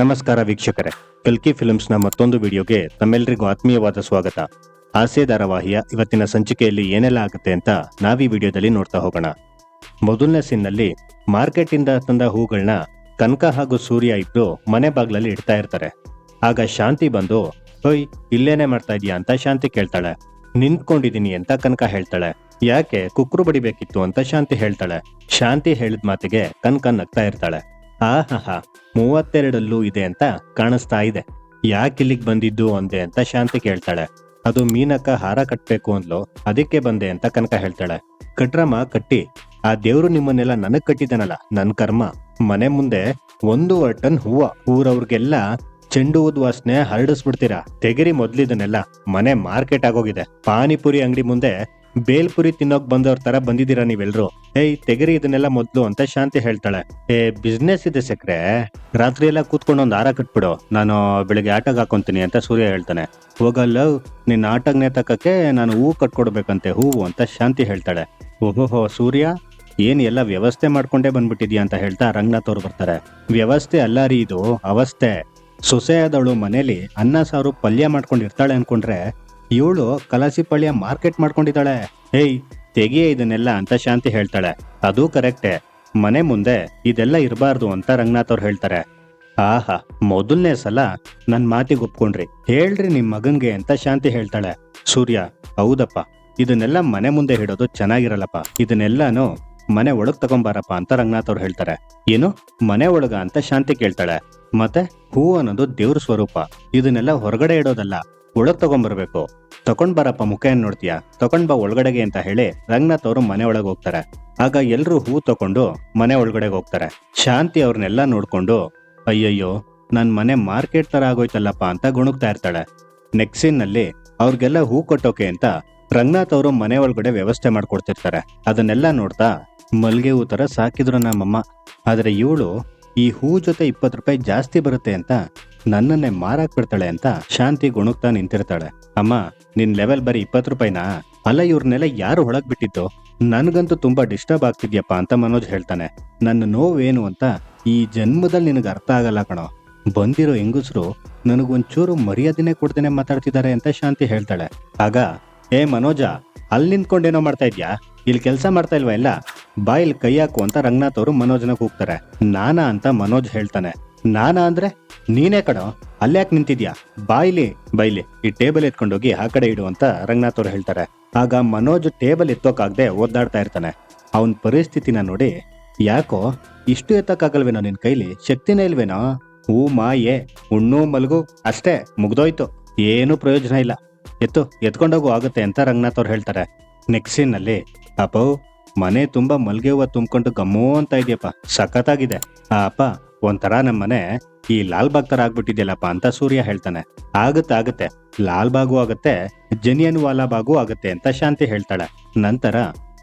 ನಮಸ್ಕಾರ ವೀಕ್ಷಕರೇ. ಕಲ್ಕಿ ಫಿಲ್ಮ್ಸ್ನ ಮತ್ತೊಂದು ವಿಡಿಯೋಗೆ ತಮ್ಮೆಲ್ಲರಿಗೂ ಆತ್ಮೀಯವಾದ ಸ್ವಾಗತ. ಹಾಸ್ಯ ಧಾರಾವಾಹಿಯ ಇವತ್ತಿನ ಸಂಚಿಕೆಯಲ್ಲಿ ಏನೆಲ್ಲ ಆಗುತ್ತೆ ಅಂತ ನಾವೀ ವಿಡಿಯೋದಲ್ಲಿ ನೋಡ್ತಾ ಹೋಗೋಣ. ಮೊದಲನೇ ಸೀನ್ನಲ್ಲಿ ಮಾರ್ಕೆಟಿಂದ ತಂದ ಹೂಗಳನ್ನ ಕನಕ ಹಾಗೂ ಸೂರ್ಯ ಇಬ್ರು ಮನೆ ಬಾಗ್ಲಲ್ಲಿ ಇಡ್ತಾ ಇರ್ತಾರೆ. ಆಗ ಶಾಂತಿ ಬಂದು ಹೊಯ್ ಇಲ್ಲೇನೆ ಮಾಡ್ತಾ ಇದೀಯಾ ಅಂತ ಶಾಂತಿ ಕೇಳ್ತಾಳೆ. ನಿಂತ್ಕೊಂಡಿದೀನಿ ಅಂತ ಕನಕ ಹೇಳ್ತಾಳೆ. ಯಾಕೆ ಕುಕ್ರು ಬಡಿಬೇಕಿತ್ತು ಅಂತ ಶಾಂತಿ ಹೇಳ್ತಾಳೆ. ಶಾಂತಿ ಹೇಳಿದ ಮಾತಿಗೆ ಕನಕ ನಗ್ತಾ ಇರ್ತಾಳೆ. ಆಹಾ ಮೂವತ್ತೆರಡಲ್ಲೂ ಇದೆ ಅಂತ ಕಾಣಿಸ್ತಾ ಇದೆ. ಯಾಕೆ ಇಲ್ಲಿಗೆ ಬಂದಿದ್ದು ಅಂದೆ ಅಂತ ಶಾಂತಿ ಕೇಳ್ತಾಳೆ. ಅದು ಮೀನಕ್ಕ ಹಾರ ಕಟ್ಬೇಕು ಅಂದ್ಲು, ಅದಕ್ಕೆ ಬಂದೆ ಅಂತ ಕನಕ ಹೇಳ್ತಾಳೆ. ಕಟ್ರಮ್ಮ, ಕಟ್ಟಿ. ಆ ದೇವ್ರು ನಿಮ್ಮನ್ನೆಲ್ಲ ನನಗ್ ಕಟ್ಟಿದನಲ್ಲ, ನನ್ ಕರ್ಮ. ಮನೆ ಮುಂದೆ ಒಂದೂವರೆ ಟನ್ ಹೂವ, ಊರವ್ರಿಗೆಲ್ಲ ಚೆಂಡು ಹೂದ್ ವಾಸನೆ ಹರಡಿಸ್ಬಿಡ್ತೀರಾ? ತೆಗಿರಿ ಮೊದ್ಲಿದನ್ನೆಲ್ಲ. ಮನೆ ಮಾರ್ಕೆಟ್ ಆಗೋಗಿದೆ. ಪಾನಿಪುರಿ ಅಂಗಡಿ ಮುಂದೆ ಬೇಲ್ಪುರಿ ತಿನ್ನೋಕ್ ಬಂದವ್ರ ತರ ಬಂದಿದ್ದೀರಾ ನೀವೆಲ್ರು? ಏಯ್, ತೆಗರಿ ಇದನ್ನೆಲ್ಲ ಮೊದ್ಲು ಅಂತ ಶಾಂತಿ ಹೇಳ್ತಾಳೆ. ಏ ಬಿಸ್ನೆಸ್ ಇದೆ ಸಕ್ರೆ. ರಾತ್ರಿ ಎಲ್ಲ ಕೂತ್ಕೊಂಡು ಒಂದು ಹಾರ ಕಟ್ಬಿಡು. ನಾನು ಬೆಳಿಗ್ಗೆ ಆಟಗ್ ಹಾಕೊಂತೀನಿ ಅಂತ ಸೂರ್ಯ ಹೇಳ್ತಾನೆ. ಹೋಗಲ್ಲ ನಿನ್ನ ಆಟಗ್ ನೇತಕಕ್ಕೆ ನಾನು ಹೂವು ಕಟ್ಕೊಡ್ಬೇಕಂತೆ, ಹೂವು ಅಂತ ಶಾಂತಿ ಹೇಳ್ತಾಳೆ. ಓಹೋಹೋ, ಸೂರ್ಯ, ಏನ್ ಎಲ್ಲ ವ್ಯವಸ್ಥೆ ಮಾಡ್ಕೊಂಡೇ ಬಂದ್ಬಿಟ್ಟಿದ್ಯಾ ಅಂತ ಹೇಳ್ತಾ ರಂಗನಾಥ್ ಅವ್ರು ಬರ್ತಾರೆ. ವ್ಯವಸ್ಥೆ ಅಲ್ಲ ರೀ ಇದು, ಅವಸ್ಥೆ. ಸೊಸೆಯಾದವಳು ಮನೇಲಿ ಅನ್ನ, ಸಾರು ಪಲ್ಯ ಮಾಡ್ಕೊಂಡಿರ್ತಾಳೆ ಅನ್ಕೊಂಡ್ರೆ ಇವಳು ಕಲಾಸಿಪಳ್ಳಿಯ ಮಾರ್ಕೆಟ್ ಮಾಡ್ಕೊಂಡಿದ್ದಾಳೆ. ಏಯ್, ತೆಗಿಯೇ ಇದನ್ನೆಲ್ಲ ಅಂತ ಶಾಂತಿ ಹೇಳ್ತಾಳೆ. ಅದು ಕರೆಕ್ಟೇ. ಮನೆ ಮುಂದೆ ಇದೆಲ್ಲ ಇರಬಾರ್ದು ಅಂತ ರಂಗನಾಥ್ ಅವ್ರು ಹೇಳ್ತಾರೆ. ಆಹಾ, ಮೊದಲನೇ ಸಲ ನನ್ನ ಮಾತಿಗೆ ಒಪ್ಕೊಂಡ್ರಿ. ಹೇಳ್ರಿ ನಿಮ್ ಮಗನ್ಗೆ ಅಂತ ಶಾಂತಿ ಹೇಳ್ತಾಳೆ. ಸೂರ್ಯ, ಹೌದಪ್ಪ. ಇದನ್ನೆಲ್ಲ ಮನೆ ಮುಂದೆ ಹಿಡೋದು ಚೆನ್ನಾಗಿರಲ್ಲಪ್ಪ. ಇದನ್ನೆಲ್ಲಾನು ಮನೆ ಒಳಗ್ ತಗೊಂಬಾರಪ್ಪ ಅಂತ ರಂಗನಾಥ್ ಅವ್ರು ಹೇಳ್ತಾರೆ. ಏನು? ಮನೆ ಒಳಗ ಅಂತ ಶಾಂತಿ ಕೇಳ್ತಾಳೆ. ಮತ್ತೆ ಹೂ ಅನ್ನೋದು ದೇವ್ರ ಸ್ವರೂಪ. ಇದನ್ನೆಲ್ಲ ಹೊರಗಡೆ ಇಡೋದಲ್ಲ. ಒಳಗ್ ತಗೊಂಡ್ಬರ್ಬೇಕು ತಕೊಂಡ್ ಬರಪ್ಪ ಮುಖ ಏನ್ ನೋಡ್ತೀಯಾ? ತಕೊಂಡ್ ಬಾ ಒಳಗಡೆಗೆ ಅಂತ ಹೇಳಿ ರಂಗನಾಥ್ ಅವರು ಮನೆ ಒಳಗೆ ಹೋಗ್ತಾರೆ. ಆಗ ಎಲ್ರು ಹೂ ತಕೊಂಡು ಮನೆ ಒಳಗಡೆಗೆ ಹೋಗ್ತಾರೆ. ಶಾಂತಿ ಅವ್ರನ್ನೆಲ್ಲ ನೋಡ್ಕೊಂಡು, ಅಯ್ಯಯ್ಯೋ, ನನ್ ಮನೆ ಮಾರ್ಕೆಟ್ ತರ ಆಗೋಯ್ತಲ್ಲಪ್ಪ ಅಂತ ಗುಣುಗ್ತಾ ಇರ್ತಾಳೆ. ನೆಕ್ಸ್ಟ್ ಸೀನ್ನಲ್ಲಿ ಅವ್ರಿಗೆಲ್ಲ ಹೂ ಕೊಟ್ಟೋಕೆ ಅಂತ ರಂಗನಾಥ್ ಅವರು ಮನೆ ಒಳಗಡೆ ವ್ಯವಸ್ಥೆ ಮಾಡ್ಕೊಡ್ತಿರ್ತಾರೆ. ಅದನ್ನೆಲ್ಲ ನೋಡ್ತಾ ಮಲ್ಗೆ ಹೂ ತರ ಸಾಕಿದ್ರು ನಮ್ಮಮ್ಮ. ಆದ್ರೆ ಇವಳು ಈ ಹೂ ಜೊತೆ ಇಪ್ಪತ್ತು ರೂಪಾಯಿ ಜಾಸ್ತಿ ಬರುತ್ತೆ ಅಂತ ನನ್ನನ್ನೇ ಮಾರಾಕ್ ಬಿಡ್ತಾಳೆ ಅಂತ ಶಾಂತಿ ಗುಣುಕ್ತಾ ನಿಂತಿರ್ತಾಳೆ. ಅಮ್ಮ, ನಿನ್ ಲೆವೆಲ್ ಬರೀ ಇಪ್ಪತ್ತು ರೂಪಾಯಿನಾ? ಅಲ್ಲ ಇವ್ರನ್ನೆಲ್ಲ ಯಾರು ಒಳಗ್ ಬಿಟ್ಟಿದ್ದು? ನನ್ಗಂತೂ ತುಂಬಾ ಡಿಸ್ಟರ್ಬ್ ಆಗ್ತಿದ್ಯಪ್ಪ ಅಂತ ಮನೋಜ್ ಹೇಳ್ತಾನೆ. ನನ್ನ ನೋವೇನು ಅಂತ ಈ ಜನ್ಮದಲ್ಲಿ ನಿನಗೆ ಅರ್ಥ ಆಗಲ್ಲ ಕಣೋ. ಬಂದಿರೋ ಹೆಂಗಸರು ನನಗೊಂಚೂರು ಮರ್ಯಾದೆನೆ ಕೊಡ್ದೇನೆ ಮಾತಾಡ್ತಿದ್ದಾರೆ ಅಂತ ಶಾಂತಿ ಹೇಳ್ತಾಳೆ. ಆಗ, ಏ ಮನೋಜ, ಅಲ್ಲಿ ನಿಂತ್ಕೊಂಡೇನೋ ಮಾಡ್ತಾ ಇದ್ಯಾ? ಇಲ್ಲಿ ಕೆಲಸ ಮಾಡ್ತಾ ಇಲ್ವಾ ಎಲ್ಲ? ಬಾಯಿಲ್ ಇಲ್ಲಿ ಕೈ ಹಾಕು ಅಂತ ರಂಗನಾಥ್ ಅವರು ಮನೋಜನ ಕೂಗ್ತಾರೆ. ನಾನಾ ಅಂತ ಮನೋಜ್ ಹೇಳ್ತಾನೆ. ನಾನಾ ಅಂದ್ರೆ? ನೀನೇ ಕಣೋ, ಅಲ್ಲ್ಯಾಕೆ ನಿಂತಿದ್ಯಾ? ಬಾಯ್ಲಿ, ಬೈಲಿ, ಈ ಟೇಬಲ್ ಎತ್ಕೊಂಡೋಗಿ ಆ ಕಡೆ ಇಡು ಅಂತ ರಂಗನಾಥ್ ಅವ್ರು ಹೇಳ್ತಾರೆ. ಆಗ ಮನೋಜ್ ಟೇಬಲ್ ಎತ್ತೋಕಾಗದೆ ಒದ್ದಾಡ್ತಾ ಇರ್ತಾನೆ. ಅವನ ಪರಿಸ್ಥಿತಿನ ನೋಡಿ, ಯಾಕೋ, ಇಷ್ಟು ಎತ್ತಕ್ಕಾಗಲ್ವೇನೋ ನಿನ್ ಕೈಲಿ? ಶಕ್ತಿನೇ ಇಲ್ವೇನೋ? ಹೂ ಮಾಯೆ, ಉಣ್ಣು ಮಲಗು, ಅಷ್ಟೇ, ಮುಗ್ದೋಯ್ತು. ಏನು ಪ್ರಯೋಜನ ಇಲ್ಲ. ಎತ್ತು, ಎತ್ಕೊಂಡೋಗು ಆಗುತ್ತೆ ಅಂತ ರಂಗನಾಥ್ ಅವ್ರು ಹೇಳ್ತಾರೆ. ನೆಕ್ಸ್ಟ್ ಸೀನ್ನಲ್ಲಿ ಅಪ್ಪೋ, ಮನೆ ತುಂಬಾ ಮಲ್ಗೆ ಹೂವ ತುಂಬ್ಕೊಂಡು ಗಮ್ಮೋ ಅಂತ ಇದೆಯಪ್ಪ. ಸಖತ್ತಾಗಿದೆ. ಆ ಅಪ್ಪ ಒಂಥರ ನಮ್ಮನೆ ಈ ಲಾಲ್ಬಾಗ್ ತರ ಆಗ್ಬಿಟ್ಟಿದ್ಯಲ್ಲಪ್ಪ ಅಂತ ಸೂರ್ಯ ಹೇಳ್ತಾನೆ. ಆಗತ್ತೆ, ಆಗುತ್ತೆ. ಲಾಲ್ಬಾಗು ಆಗತ್ತೆ, ಜನಿಯನ್ ವಾಲಾಬಾಗು ಆಗತ್ತೆ ಅಂತ ಶಾಂತಿ ಹೇಳ್ತಾಳೆ. ನಂತರ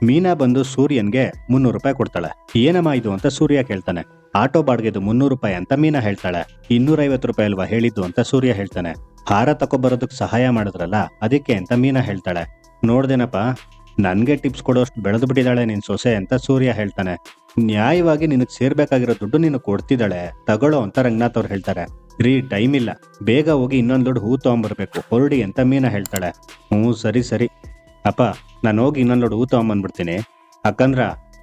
ಮೀನಾ ಬಂದು ಸೂರ್ಯನ್ಗೆ ಮುನ್ನೂರು ರೂಪಾಯಿ ಕೊಡ್ತಾಳೆ. ಏನಮ್ಮ ಇದು ಅಂತ ಸೂರ್ಯ ಕೇಳ್ತಾನೆ. ಆಟೋ ಬಾಡ್ಗೆದು ಮುನ್ನೂರು ರೂಪಾಯಿ ಅಂತ ಮೀನಾ ಹೇಳ್ತಾಳೆ. ಇನ್ನೂರೈವತ್ತು ರೂಪಾಯಿ ಅಲ್ವಾ ಹೇಳಿದ್ದು ಅಂತ ಸೂರ್ಯ ಹೇಳ್ತಾನೆ. ಹಾರ ತಕೊಬರೋದಕ್ಕೆ ಸಹಾಯ ಮಾಡಿದ್ರಲ್ಲ, ಅದಕ್ಕೆ ಅಂತ ಮೀನಾ ಹೇಳ್ತಾಳೆ. ನೋಡ್ದೇನಪ್ಪ ನನ್ಗೆ ಟಿಪ್ಸ್ ಕೊಡೋಷ್ಟು ಬೆಳೆದು ಬಿಟ್ಟಿದ್ದಾಳೆ ನಿನ್ ಸೊಸೆ ಅಂತ ಸೂರ್ಯ ಹೇಳ್ತಾನೆ. ನ್ಯಾಯವಾಗಿ ನಿನಗೆ ಸೇರ್ಬೇಕಾಗಿರೋ ದುಡ್ಡು ನೀನು ಕೊಡ್ತಿದ್ದಾಳೆ. ತಗೊಳ್ಳೋ ಅಂತ ರಂಗನಾಥ್ ಅವ್ರು ಹೇಳ್ತಾರೆ. ರೀ, ಟೈಮ್ ಇಲ್ಲ. ಬೇಗ ಹೋಗಿ ಇನ್ನೊಂದು ದೊಡ್ಡ ಹೂ ತಗೊಂಬರ್ಬೇಕು. ಹೊರಡಿ ಅಂತ ಮೀನಾ ಹೇಳ್ತಾಳೆ. ಹ್ಞೂ, ಸರಿ ಸರಿ. ಅಪ್ಪ, ನಾನು ಹೋಗಿ ಇನ್ನೊಂದ್ ದೊಡ್ಡ ಹೂ ತಗೊಂಬಂದ್ಬಿಡ್ತೀನಿ. ಯಾಕಂದ್ರ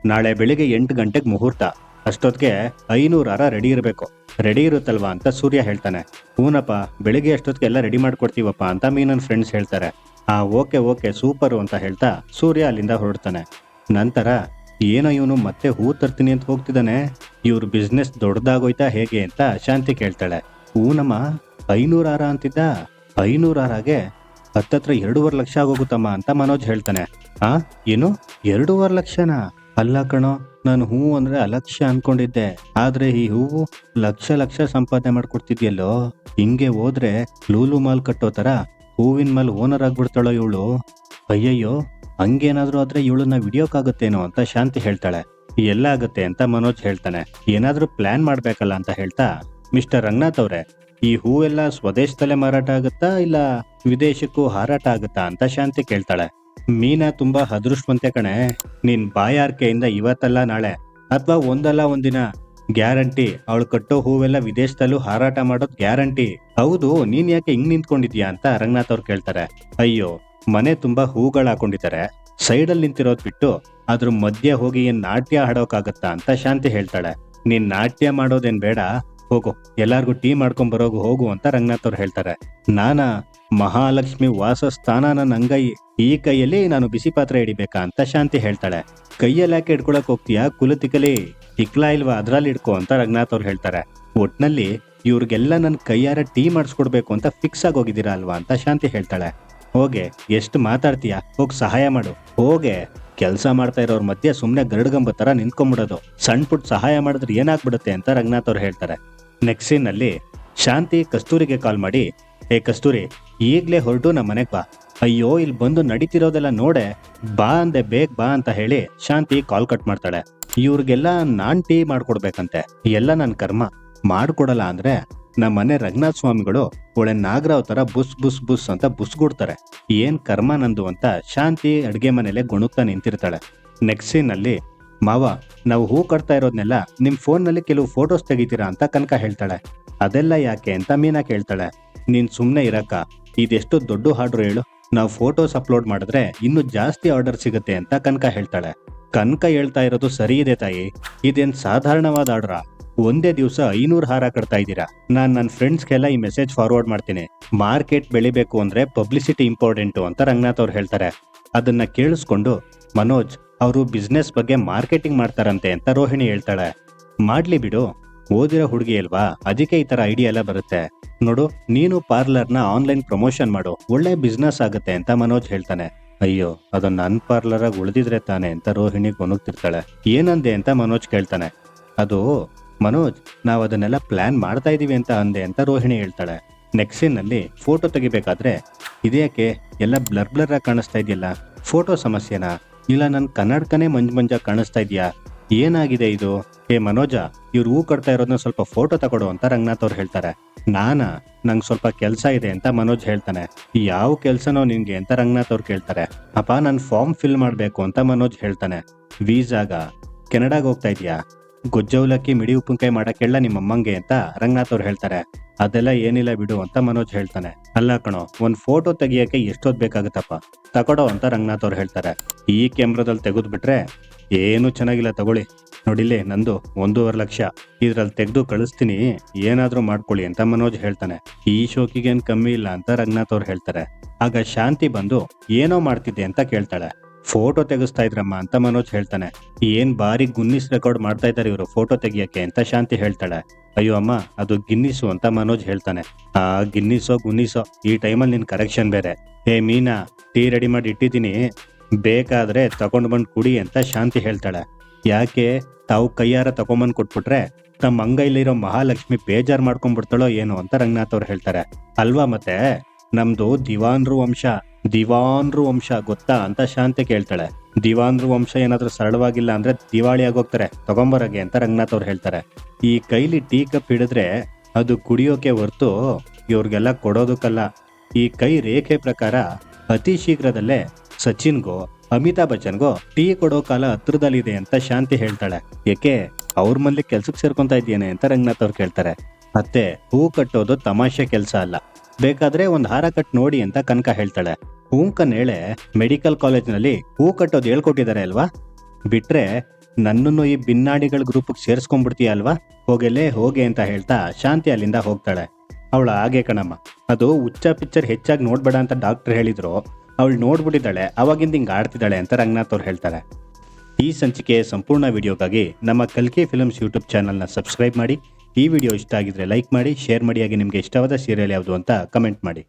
ನಾಳೆ ಬೆಳಿಗ್ಗೆ ಎಂಟು ಗಂಟೆಗೆ ಮುಹೂರ್ತ. ಅಷ್ಟೊತ್ತಿಗೆ ಐನೂರು ಹಾರ ರೆಡಿ ಇರಬೇಕು. ರೆಡಿ ಇರುತ್ತಲ್ವಾ ಅಂತ ಸೂರ್ಯ ಹೇಳ್ತಾನೆ. ಹೂನಪ್ಪ, ಬೆಳಿಗ್ಗೆ ಅಷ್ಟೊತ್ತಿಗೆ ಎಲ್ಲ ರೆಡಿ ಮಾಡ್ಕೊಡ್ತೀವಪ್ಪ ಅಂತ ಮೀನನ್ ಫ್ರೆಂಡ್ಸ್ ಹೇಳ್ತಾರೆ. ಓಕೆ ಓಕೆ ಸೂಪರು ಅಂತ ಹೇಳ್ತಾ ಸೂರ್ಯ ಅಲ್ಲಿಂದ ಹೊರಡ್ತಾನೆ. ನಂತರ, ಏನೋ ಇವನು ಮತ್ತೆ ಹೂ ತರ್ತೀನಿ ಅಂತ ಹೋಗ್ತಿದ್ದಾನೆ ಇವ್ರ ಬಿಸ್ನೆಸ್ ದೊಡ್ಡದಾಗೋಯ್ತಾ ಹೇಗೆ ಅಂತ ಶಾಂತಿ ಕೇಳ್ತಾಳೆ. ಹೂನಮ್ಮ, ಐನೂರಾರ ಅಂತಿದ್ದ? ಐನೂರಾರಾಗೆ ಹತ್ತತ್ರ ಎರಡೂವರೆ ಲಕ್ಷ ಆಗೋಗುತ್ತಮ್ಮ ಅಂತ ಮನೋಜ್ ಹೇಳ್ತಾನೆ. ಆ, ಏನು? ಎರಡೂವರೆ ಲಕ್ಷನಾ? ಅಲ್ಲ ಕಣೋ, ನಾನು ಹೂ ಅಂದ್ರೆ ಅಲಕ್ಷ ಅನ್ಕೊಂಡಿದ್ದೆ. ಆದ್ರೆ ಈ ಹೂವು ಲಕ್ಷ ಲಕ್ಷ ಸಂಪಾದನೆ ಮಾಡ್ಕೊಡ್ತಿದ್ಯಲ್ಲೋ? ಹಿಂಗೆ ಹೋದ್ರೆ ಲೂಲು ಮಾಲ್ ಕಟ್ಟೋ ತರ ಹೂವಿನ ಮೇಲೆ ಓನರ್ ಆಗ್ಬಿಡ್ತಾಳೋ ಇವಳು? ಅಯ್ಯಯ್ಯೋ, ಹಂಗೇನಾದ್ರೂ ಆದ್ರೆ ಇವಳನ್ನ ವಿಡಿಯೋಕ್ಕಾಗುತ್ತೇನೋ ಅಂತ ಶಾಂತಿ ಹೇಳ್ತಾಳೆ. ಎಲ್ಲ ಆಗುತ್ತೆ ಅಂತ ಮನೋಜ್ ಹೇಳ್ತಾನೆ. ಏನಾದ್ರೂ ಪ್ಲಾನ್ ಮಾಡ್ಬೇಕಲ್ಲ ಅಂತ ಹೇಳ್ತಾ ಮಿಸ್ಟರ್ ರಂಗನಾಥ್ ಅವ್ರೆ, ಈ ಹೂವೆಲ್ಲ ಸ್ವದೇಶದಲ್ಲೇ ಮಾರಾಟ ಆಗುತ್ತಾ ಇಲ್ಲ ವಿದೇಶಕ್ಕೂ ಹಾರಾಟ ಆಗುತ್ತಾ ಅಂತ ಶಾಂತಿ ಕೇಳ್ತಾಳೆ. ಮೀನಾ ತುಂಬಾ ಅದೃಷ್ಟವಂತೆ ಕಣೆ. ನಿನ್ ಬಾಯಾರಿಕೆಯಿಂದ ಇವತ್ತಲ್ಲ ನಾಳೆ, ಅಥವಾ ಒಂದಲ್ಲ ಒಂದಿನ ಗ್ಯಾರಂಟಿ. ಅವಳು ಕಟ್ಟೋ ಹೂವೆಲ್ಲ ವಿದೇಶದಲ್ಲೂ ಹಾರಾಟ ಮಾಡೋದ್ ಗ್ಯಾರಂಟಿ. ಹೌದು, ನೀನ್ ಯಾಕೆ ಹಿಂಗ್ ನಿಂತ್ಕೊಂಡಿದ್ಯಾ ಅಂತ ರಂಗನಾಥ್ ಅವ್ರು ಕೇಳ್ತಾರೆ. ಅಯ್ಯೋ, ಮನೆ ತುಂಬಾ ಹೂಗಳು ಹಾಕೊಂಡಿದ್ದಾರೆ. ಸೈಡಲ್ಲಿ ನಿಂತಿರೋದ್ ಬಿಟ್ಟು ಅದ್ರ ಮಧ್ಯೆ ಹೋಗಿ ಏನ್ ನಾಟ್ಯ ಹಾಡೋಕಾಗತ್ತಾ ಅಂತ ಶಾಂತಿ ಹೇಳ್ತಾಳೆ. ನೀನ್ ನಾಟ್ಯ ಮಾಡೋದೇನ್ ಬೇಡ, ಹೋಗು. ಎಲ್ಲಾರ್ಗು ಟೀ ಮಾಡ್ಕೊಂಡ್ ಬರೋಗು ಹೋಗು ಅಂತ ರಂಗನಾಥ್ ಅವ್ರು ಹೇಳ್ತಾರೆ. ನಾನಾ, ಮಹಾಲಕ್ಷ್ಮಿ ವಾಸಸ್ಥಾನ ನನ್ನ ಅಂಗೈ, ಈ ಕೈಯಲ್ಲಿ ನಾನು ಬಿಸಿ ಪಾತ್ರೆ ಹಿಡಿಬೇಕಾ ಅಂತ ಶಾಂತಿ ಹೇಳ್ತಾಳೆ. ಕೈಯಲ್ಲಿ ಯಾಕೆ ಹೋಗ್ತೀಯಾ ಕುಲತಿಕಲಿ ತಿಕ್ಲಾ ಇಲ್ವಾ? ಅದ್ರಲ್ಲಿ ಇಡ್ಕೊ ಅಂತ ರಂಗನಾಥ್ ಅವ್ರು ಹೇಳ್ತಾರೆ. ಒಟ್ನಲ್ಲಿ ಇವ್ರಿಗೆಲ್ಲ ನನ್ನ ಕೈಯಾರ ಟೀ ಮಾಡಿಸ್ಕೊಡ್ಬೇಕು ಅಂತ ಫಿಕ್ಸ್ ಆಗಿ ಹೋಗಿದ್ದೀರಾ ಅಲ್ವಾ ಅಂತ ಶಾಂತಿ ಹೇಳ್ತಾಳೆ. ಹೋಗೆ, ಎಷ್ಟು ಮಾತಾಡ್ತೀಯಾ? ಹೋಗಿ ಸಹಾಯ ಮಾಡು. ಹೋಗೆ, ಕೆಲಸ ಮಾಡ್ತಾ ಇರೋರ್ ಮಧ್ಯೆ ಸುಮ್ಮನೆ ಗರಡ್ಗಂಬ ತರ ನಿಂತ್ಕೊಂಡ್ಬಿಡೋದು ಸಣ್ಣ ಪುಟ್ಟ ಸಹಾಯ ಮಾಡಿದ್ರೆ ಏನಾಗ್ಬಿಡುತ್ತೆ ಅಂತ ರಂಗನಾಥ್ ಅವ್ರು ಹೇಳ್ತಾರೆ. ನೆಕ್ಸ್ಟ್ ಸೀನ್ ಅಲ್ಲಿ ಶಾಂತಿ ಕಸ್ತೂರಿಗೆ ಕಾಲ್ ಮಾಡಿ, ಏ ಕಸ್ತೂರಿ, ಈಗ್ಲೇ ಹೊರಟು ನಮ್ಮ ಮನೆಗೆ ಬಾ. ಅಯ್ಯೋ, ಇಲ್ಲಿ ಬಂದು ನಡೀತಿರೋದೆಲ್ಲ ನೋಡೆ, ಬಾ ಅಂದೆ, ಬೇಗ ಬಾ ಅಂತ ಹೇಳಿ ಶಾಂತಿ ಕಾಲ್ ಕಟ್ ಮಾಡ್ತಾಳೆ. ಇವ್ರಿಗೆಲ್ಲ ನಾನ್ ಟೀ ಮಾಡ್ಕೊಡ್ಬೇಕಂತೆ. ಎಲ್ಲ ನನ್ನ ಕರ್ಮ. ಮಾಡ್ಕೊಡಲ್ಲ ಅಂದ್ರೆ ನಮ್ಮ ಮನೆ ಸ್ವಾಮಿಗಳು ಒಳ್ಳೆ ನಾಗರಾವ್ ತರ ಬುಸ್ ಬುಸ್ ಬುಸ್ ಅಂತ ಬುಸ್ಗುಡ್ತಾರೆ. ಏನ್ ಕರ್ಮ ನಂದು ಅಂತ ಶಾಂತಿ ಅಡ್ಗೆ ಮನೇಲೆ ಗುಣುಕ್ತಾ ನಿಂತಿರ್ತಾಳೆ. ನೆಕ್ಸ್ಟ್ ಸೀನ್ ಅಲ್ಲಿ ಮಾವ, ನಾವು ಹೂ ಕಟ್ತಾ ಇರೋದ್ನೆಲ್ಲ ನಿಮ್ ಫೋನ್ನಲ್ಲಿ ಕೆಲವು ಫೋಟೋಸ್ ತೆಗಿತೀರಾ ಅಂತ ಕನಕ ಹೇಳ್ತಾಳೆ. ಅದೆಲ್ಲ ಯಾಕೆ ಅಂತ ಮೀನಾ ಕೇಳ್ತಾಳೆ. ನೀನ್ ಸುಮ್ನೆ ಇರಕ್ಕ. ಇದೆಷ್ಟು ದೊಡ್ಡ ಹಾರ್ಡ್ರು ಹೇಳು. ನಾವು ಫೋಟೋಸ್ ಅಪ್ಲೋಡ್ ಮಾಡಿದ್ರೆ ಇನ್ನು ಜಾಸ್ತಿ ಆರ್ಡರ್ ಸಿಗುತ್ತೆ ಅಂತ ಕನಕ ಹೇಳ್ತಾಳೆ. ಕನಕ ಹೇಳ್ತಾ ಇರೋದು ಸರಿ ಇದೆ ತಾಯಿ. ಇದೇನು ಸಾಧಾರಣವಾದ ಆರ್ಡ್ರಾ? ಒಂದೇ ದಿವಸ ಐನೂರು ಹಾರ ಕಟ್ತಾ ಇದ್ದೀರಾ? ನಾನು ನನ್ನ ಫ್ರೆಂಡ್ಸ್ಗೆಲ್ಲ ಈ ಮೆಸೇಜ್ ಫಾರ್ವರ್ಡ್ ಮಾಡ್ತೀನಿ. ಮಾರ್ಕೆಟ್ ಬೆಳಿಬೇಕು ಅಂದ್ರೆ ಪಬ್ಲಿಸಿಟಿ ಇಂಪಾರ್ಟೆಂಟು ಅಂತ ರಂಗನಾಥ್ ಅವ್ರು ಹೇಳ್ತಾರೆ. ಅದನ್ನ ಕೇಳಿಸ್ಕೊಂಡು, ಮನೋಜ್, ಅವರು ಬಿಸ್ನೆಸ್ ಬಗ್ಗೆ ಮಾರ್ಕೆಟಿಂಗ್ ಮಾಡ್ತಾರಂತೆ ಅಂತ ರೋಹಿಣಿ ಹೇಳ್ತಾಳೆ. ಮಾಡ್ಲಿ ಬಿಡು. ಓದಿರೋ ಹುಡುಗಿ ಅಲ್ವಾ? ಅದಕ್ಕೆ ಈ ತರ ಐಡಿಯಾ ಎಲ್ಲ ಬರುತ್ತೆ. ನೋಡು, ನೀನು ಪಾರ್ಲರ್ನ ಆನ್ಲೈನ್ ಪ್ರಮೋಷನ್ ಮಾಡು. ಒಳ್ಳೆ ಬಿಸ್ನೆಸ್ ಆಗುತ್ತೆ ಅಂತ ಮನೋಜ್ ಹೇಳ್ತಾನೆ. ಅಯ್ಯೋ ಅದು ನನ್ನ ಪಾರ್ಲರ್ ಆಗಿ ಉಳಿದಿದ್ರೆ ತಾನೆ ಅಂತ ರೋಹಿಣಿ ಗೊನುಗ್ತಿರ್ತಾಳೆ ಏನಂದೆ ಅಂತ ಮನೋಜ್ ಕೇಳ್ತಾನೆ. ಅದು, ಮನೋಜ್ ನಾವು ಅದನ್ನೆಲ್ಲ ಪ್ಲಾನ್ ಮಾಡ್ತಾ ಇದೀವಿ ಅಂತ ಅಂದೆ ಅಂತ ರೋಹಿಣಿ ಹೇಳ್ತಾಳೆ. ನೆಕ್ಸ್ಟ್ ಸೀನ್ನಲ್ಲಿ ಫೋಟೋ ತೆಗಿಬೇಕಾದ್ರೆ, ಇದ್ಯಾಕೆ ಎಲ್ಲ ಬ್ಲರ್ ಬ್ಲರ್ ಆಗಿ ಕಾಣಿಸ್ತಾ ಇದೆಯಲ್ಲ? ಫೋಟೋ ಸಮಸ್ಯೆನಾ? ಇಲ್ಲ ನನ್ನ ಕನ್ನಡಕನೇ ಮಂಜ್ ಮಂಜಾಗಿ ಕಾಣಿಸ್ತಾ ಇದೆಯಾ? ಏನಾಗಿದೆ ಇದು? ಹೇ ಮನೋಜ, ಇವ್ರು ಹೂ ಕಟ್ತಾ ಇರೋದನ್ನ ಸ್ವಲ್ಪ ಫೋಟೋ ತಗೊಡು ಅಂತ ರಂಗನಾಥ್ ಅವ್ರು ಹೇಳ್ತಾರೆ. ನಾನಾ? ನಂಗೆ ಸ್ವಲ್ಪ ಕೆಲಸ ಇದೆ ಅಂತ ಮನೋಜ್ ಹೇಳ್ತಾನೆ. ಯಾವ ಕೆಲಸನೋ ನಿನ್ಗೆ ಅಂತ ರಂಗನಾಥ್ ಅವ್ರು ಕೇಳ್ತಾರೆ. ಅಪ್ಪ, ನಾನು ಫಾರ್ಮ್ ಫಿಲ್ ಮಾಡಬೇಕು ಅಂತ ಮನೋಜ್ ಹೇಳ್ತಾನೆ. ವೀಸಾಗ, ಕೆನಡಾಗ್ ಹೋಗ್ತಾ ಇದೀಯಾ? ಗೊಜ್ಜವಲಕ್ಕಿ ಮಿಡಿ ಉಪ್ಪಿನಕಾಯಿ ಮಾಡಕ್ಕೆಲ್ಲ ನಿಮ್ಮ ಅಮ್ಮಂಗೆ ಅಂತ ರಂಗನಾಥ್ ಅವ್ರು ಹೇಳ್ತಾರೆ. ಅದೆಲ್ಲ ಏನಿಲ್ಲ ಬಿಡು ಅಂತ ಮನೋಜ್ ಹೇಳ್ತಾನೆ. ಅಲ್ಲ ಕಣೋ, ಒಂದ್ ಫೋಟೋ ತೆಗಿಯಕ್ಕೆ ಎಷ್ಟೊತ್ ಬೇಕಾಗುತ್ತಪ್ಪ? ತಗೊಡೋ ಅಂತ ರಂಗನಾಥ್ ಅವ್ರು ಹೇಳ್ತಾರೆ. ಈ ಕ್ಯಾಮ್ರಾದಲ್ಲಿ ತೆಗೆದು ಬಿಟ್ರೆ ಏನು ಚೆನ್ನಾಗಿಲ್ಲ ತಗೊಳ್ಳಿ. ನೋಡಿಲ್ಲಿ ನಂದು ಒಂದೂವರೆ ಲಕ್ಷ. ಇದ್ರಲ್ಲಿ ತೆಗೆದು ಕಳಿಸ್ತೀನಿ, ಏನಾದ್ರೂ ಮಾಡ್ಕೊಳ್ಳಿ ಅಂತ ಮನೋಜ್ ಹೇಳ್ತಾನೆ. ಈ ಶೋಕಿಗೇನ್ ಕಮ್ಮಿ ಇಲ್ಲ ಅಂತ ರಂಗನಾಥ್ ಅವ್ರು ಹೇಳ್ತಾರೆ. ಆಗ ಶಾಂತಿ ಬಂದು, ಏನೋ ಮಾಡ್ತಿದ್ದೆ ಅಂತ ಕೇಳ್ತಾಳೆ. ಫೋಟೋ ತೆಗೆಸ್ತಾ ಇದ್ರಮ್ಮ ಅಂತ ಮನೋಜ್ ಹೇಳ್ತಾನೆ. ಏನ್ ಬಾರಿ ಗುನ್ನಿಸ್ ರೆಕಾರ್ಡ್ ಮಾಡ್ತಾ ಇದ್ದಾರೆ ಇವರು ಫೋಟೋ ತೆಗಿಯಕ್ಕೆ ಅಂತ ಶಾಂತಿ ಹೇಳ್ತಾಳೆ. ಅಯ್ಯೋ ಅಮ್ಮ, ಅದು ಗಿನ್ನಿಸು ಅಂತ ಮನೋಜ್ ಹೇಳ್ತಾನೆ. ಆ ಗಿನ್ನಿಸೋ ಗುನ್ನಿಸೋ ಈ ಟೈಮಲ್ಲಿ ನಿನ್ ಕರೆಕ್ಷನ್ ಬೇರೆ. ಏ ಮೀನಾ, ಟೀ ರೆಡಿ ಮಾಡಿ ಇಟ್ಟಿದ್ದೀನಿ. ಬೇಕಾದ್ರೆ ತಗೊಂಡ್ ಬಂದ್ ಕುಡಿ ಅಂತ ಶಾಂತಿ ಹೇಳ್ತಾಳೆ. ಯಾಕೆ? ತಾವು ಕೈಯಾರ ತಗೊಂಬಂದ್ ಕೊಟ್ಬಿಟ್ರೆ ತಮ್ಮ ಅಂಗೈಲಿರೋ ಮಹಾಲಕ್ಷ್ಮಿ ಬೇಜಾರ್ ಮಾಡ್ಕೊಂಡ್ಬಿಡ್ತಾಳೋ ಏನೋ ಅಂತ ರಂಗನಾಥ್ ಅವ್ರು ಹೇಳ್ತಾರೆ. ಅಲ್ವಾ ಮತ್ತೆ? ನಮ್ದು ದಿವಾನ್ರು ವಂಶ. ದಿವಾನ್ರು ವಂಶ ಗೊತ್ತಾ ಅಂತ ಶಾಂತಿ ಕೇಳ್ತಾಳೆ. ದಿವಾನ್ರು ವಂಶ ಏನಾದರೂ ಸರಳವಾಗಿಲ್ಲ ಅಂದ್ರೆ ದಿವಾಳಿ ಆಗೋಗ್ತಾರೆ. ತಗೊಂಬರಗೆ ಅಂತ ರಂಗನಾಥ್ ಅವ್ರು ಹೇಳ್ತಾರೆ. ಈ ಕೈಲಿ ಟೀ ಕಪ್ ಹಿಡಿದ್ರೆ ಅದು ಕುಡಿಯೋಕೆ ಹೊರ್ತು ಇವ್ರಿಗೆಲ್ಲ ಕೊಡೋದಕ್ಕಲ್ಲ. ಈ ಕೈ ರೇಖೆ ಪ್ರಕಾರ ಅತಿ ಶೀಘ್ರದಲ್ಲೇ ಸಚಿನ್ಗೋ, ಅಮಿತಾಬ್ ಬಚ್ಚನ್ಗೋ ಟೀ ಕೊಡೋ ಕಾಲ ಹತ್ರದಲ್ಲಿದೆ ಅಂತ ಶಾಂತಿ ಹೇಳ್ತಾಳೆ. ಏಕೆ, ಅವ್ರ ಮನೇಲಿ ಕೆಲ್ಸಕ್ಕೆ ಸೇರ್ಕೊಂತ ಇದ್ದೇನೆ ಅಂತ ರಂಗನಾಥ್ ಅವ್ರು ಕೇಳ್ತಾರೆ. ಅತ್ತೆ, ಹೂ ಕಟ್ಟೋದು ತಮಾಷೆ ಕೆಲಸ ಅಲ್ಲ. ಬೇಕಾದ್ರೆ ಒಂದು ಹಾರ ಕಟ್ ನೋಡಿ ಅಂತ ಕನಕ ಹೇಳ್ತಾಳೆ. ಹೂಂಕನ್ ಹೇಳೆ ಮೆಡಿಕಲ್ ಕಾಲೇಜ್ನಲ್ಲಿ ಹೂ ಕಟ್ಟೋದು ಹೇಳ್ಕೊಟ್ಟಿದ್ದಾರೆ ಅಲ್ವಾ? ಬಿಟ್ರೆ ನನ್ನನ್ನು ಈ ಬಿನ್ನಾಡಿಗಳ ಗ್ರೂಪ್ ಸೇರಿಸ್ಕೊಂಡ್ಬಿಡ್ತೀಯ ಅಲ್ವಾ? ಹೋಗೆಲ್ಲೇ ಹೋಗೆ ಅಂತ ಹೇಳ್ತಾ ಶಾಂತಿ ಅಲ್ಲಿಂದ ಹೋಗ್ತಾಳೆ. ಅವಳ ಹಾಗೆ ಕಣಮ್ಮ. ಅದು ಹುಚ್ಚ ಪಿಕ್ಚರ್ ಹೆಚ್ಚಾಗಿ ನೋಡ್ಬೇಡ ಅಂತ ಡಾಕ್ಟರ್ ಹೇಳಿದ್ರು. ಅವಳು ನೋಡ್ಬಿಟ್ಟಿದ್ದಾಳೆ, ಅವಾಗಿಂದ ಹಿಂಗೆ ಆಡ್ತಿದ್ದಾಳೆ ಅಂತ ರಂಗನಾಥ್ ಅವ್ರು ಹೇಳ್ತಾರೆ. ಈ ಸಂಚಿಕೆಯ ಸಂಪೂರ್ಣ ವಿಡಿಯೋಗಾಗಿ ನಮ್ಮ ಕಲ್ಕಿ ಫಿಲ್ಮ್ಸ್ ಯೂಟ್ಯೂಬ್ ಚಾನಲ್ನ ಸಬ್ಸ್ಕ್ರೈಬ್ ಮಾಡಿ, ಈ ವಿಡಿಯೋ ಇಷ್ಟ ಆಗಿದ್ರೆ ಲೈಕ್ ಮಾಡಿ, ಶೇರ್ ಮಾಡಿ, ಹಾಗೆ ನಿಮಗೆ ಇಷ್ಟವಾದ ಸೀರಿಯಲ್ ಯಾವುದು ಅಂತ ಕಮೆಂಟ್ ಮಾಡಿ.